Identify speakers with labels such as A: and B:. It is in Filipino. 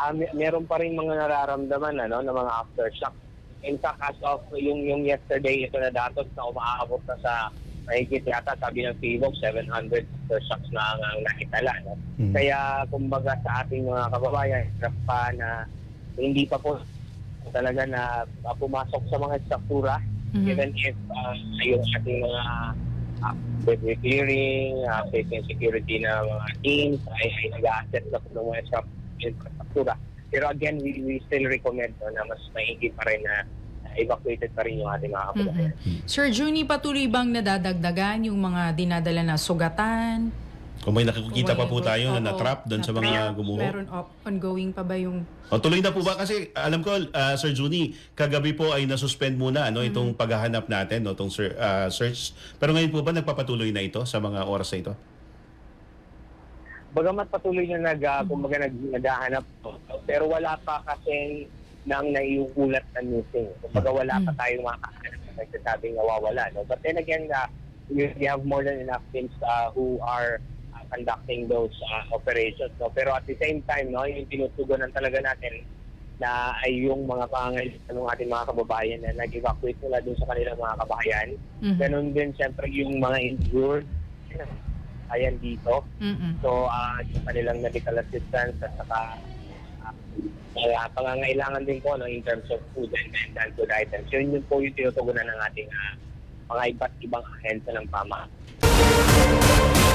A: ah, may- meron pa rin mga nararamdaman ano, ng mga aftershock. In fact, as of yung, yung yesterday, ito na datos na umaabot na sa mahigit yata sabi ng PIVOC, 700 aftershocks na ang, ang nakitala. No?
B: Mm.
A: Kaya kumbaga sa ating mga kababayan, hirap pa na hindi pa po talaga na ah, pumasok sa mga struktura
C: Mhm.
A: even if uh, yung ating mga uh, debris clearing, uh, safety and security na mga teams ay, ay nag-a-assess na po ng mga stru- infrastruktura. Pero again, we, we still recommend no, na mas maigi pa rin na evacuated pa rin yung ating mga kababayan.
C: Mhm. Sir Juni, patuloy bang nadadagdagan yung mga dinadala na sugatan?
B: Kung may nakikita pa po tayo na na-trap doon sa mga gumuho.
C: Meron o- ongoing pa ba yung...
B: O, tuloy na po ba? Kasi alam ko, ah, Sir Juni, kagabi po ay nasuspend muna ano, itong paghahanap natin, no, itong ah, search. Pero ngayon po ba nagpapatuloy na ito sa mga oras na ito?
A: Bagamat patuloy na nag, uh, kumbaga nag, naghahanap po, pero wala pa kasi nang naiuulat na missing. Kumbaga wala pa tayong makahanap na nagsasabing nawawala. No? But then again, uh, we, we have more than enough teams uh, who are uh, conducting those uh, operations. No? Pero at the same time, no, yung tinutugunan talaga natin na ay yung mga pangangailangan ng ating mga kababayan na nag-evacuate mula dun sa kanilang mga kabahayan.
C: Mhm.
A: Ganon din siyempre yung mga injured ayan dito.
C: Mhm.
A: So, ah yung kanilang medical assistance at saka uh, uh, pangangailangan din po no, in terms of food and, and and food items. Yun yun po yung tinutugunan ng ating ah, mga iba't ibang ahensya ng pamahalaan.